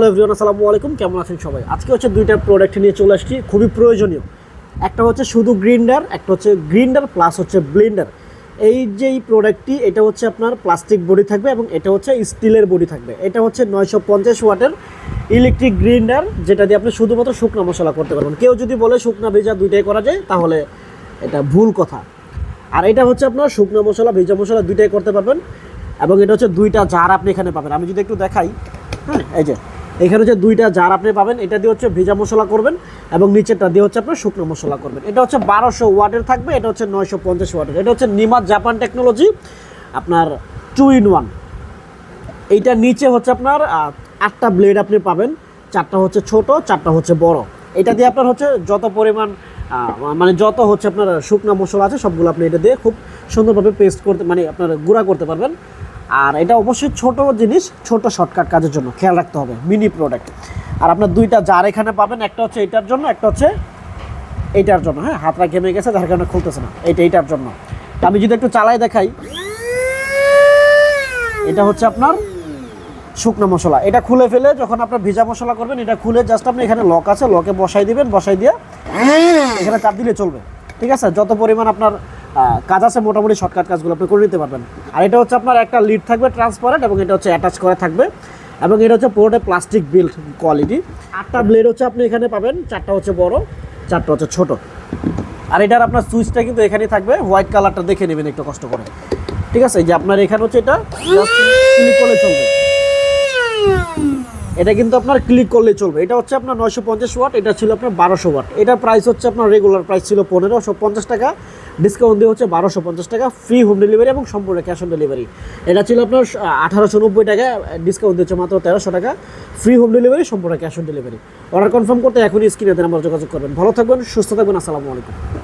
Hello everyone, আসসালামু আলাইকুম। কেমন আছেন সবাই? আজকে হচ্ছে দুইটা প্রোডাক্ট নিয়ে চলে আসছি, খুবই প্রয়োজনীয়। একটা হচ্ছে শুধু গ্রিন্ডার একটা হচ্ছে গ্রিন্ডার প্লাস হচ্ছে ব্লেন্ডার এই যে এই প্রোডাক্টটি এটা হচ্ছে আপনার প্লাস্টিক বডি থাকবে এবং এটা হচ্ছে স্টিলের বডি থাকবে। এটা হচ্ছে নয়শো পঞ্চাশ ওয়াটের ইলেকট্রিক গ্রিন্ডার যেটা দিয়ে আপনি শুধুমাত্র শুকনো মশলা করতে পারবেন। কেউ যদি বলে শুকনা ভেজা দুইটাই করা যায়, তাহলে এটা ভুল কথা। আর এটা হচ্ছে আপনার শুকনো মশলা, ভেজা মশলা দুইটাই করতে পারবেন এবং এটা হচ্ছে দুইটা জার আপনি এখানে পাবেন। আমি যদি একটু দেখাই হ্যাঁ এই যে। এখানে হচ্ছে দুইটা জার আপনি পাবেন। এটা দিয়ে হচ্ছে ভেজা মশলা করবেন এবং নিচেরটা দিয়ে হচ্ছে আপনার শুকনো মশলা করবেন। এটা হচ্ছে বারোশো ওয়াটের থাকবে, এটা হচ্ছে নয়শো পঞ্চাশ ওয়াটের। এটা হচ্ছে নিমা জাপান টেকনোলজি, আপনার টু ইন ওয়ান। এইটার নিচে হচ্ছে আপনার আটটা ব্লেড আপনি পাবেন, চারটা হচ্ছে ছোট, চারটা হচ্ছে বড়। এটা দিয়ে আপনার হচ্ছে যত পরিমাণ মানে যত হচ্ছে আপনার শুকনো মশলা আছে, সবগুলো আপনি এটা দিয়ে খুব সুন্দরভাবে পেস্ট করতে মানে আপনার গুঁড়া করতে পারবেন। আর এটা অবশ্যই ছোট জিনিস, ছোট শর্টকাট কাজের জন্য। খেয়াল রাখতে হবে মিনি প্রোডাক্ট আর আপনার দুইটা জার এখানে পাবেন, একটা হচ্ছে এটার জন্য, একটা হচ্ছে এইটার জন্য। হ্যাঁ হাতটা ঘেমে গেছে, যার কারণে খুলতেছে না। এইটা এইটার জন্য। আমি যদি একটু চালাই দেখাই, এটা হচ্ছে আপনার শুকনো মশলা। এটা খুলে ফেলে যখন আপনার ভিজা মশলা করবেন, এটা খুলে জাস্ট আপনি এখানে লক আছে লকে বসাই দিবেন, বসাই দিয়ে এখানে চাপ দিলে চলবে। ঠিক আছে? যত পরিমাণ আপনার কাজ আছে, মোটামুটি শর্টকাট কাজগুলো আপনি করে নিতে পারবেন। আর এটা হচ্ছে আপনার একটা লিড থাকবে ট্রান্সপারেন্ট এবং এটা হচ্ছে অ্যাটাচ করা থাকবে। এবং এটা হচ্ছে পুরোটা প্লাস্টিক বিল্ড কোয়ালিটি আটটা ব্লেড হচ্ছে আপনি এখানে পাবেন, চারটা হচ্ছে বড়, চারটা হচ্ছে ছোট। আর এটার আপনার সুইচটা কিন্তু এখানেই থাকবে হোয়াইট কালারটা দেখে নেবেন একটু কষ্ট করে। ঠিক আছে যে আপনার এখানে হচ্ছে এটা ক্লিক করলে চলবে। এটা কিন্তু আপনার ক্লিক করলে চলবে। এটা হচ্ছে আপনার নয়শো পঞ্চাশ ওয়াট এটা ছিল আপনার বারোশো ওয়াট এটার প্রাইস হচ্ছে আপনার রেগুলার প্রাইস ছিল পনেরোশো পঞ্চাশ টাকা। ডিসকাউন্ট দিয়ে হচ্ছে বারোশো পঞ্চাশ টাকা ফ্রি হোম ডেলিভারি এবং সম্পূর্ণ ক্যাশ অন ডেলিভারি এটা ছিল আপনার আঠারোশো নব্বই টাকা ডিসকাউন্ট দিচ্ছে মাত্র তেরোশো টাকা ফ্রি হোম ডেলিভারি সম্পূর্ণ cash on delivery order confirm করতে এখনই স্ক্রিনে আমার যোগাযোগ করবেন। ভালো থাকবেন, সুস্থ থাকবেন, আসসালামু আলাইকুম।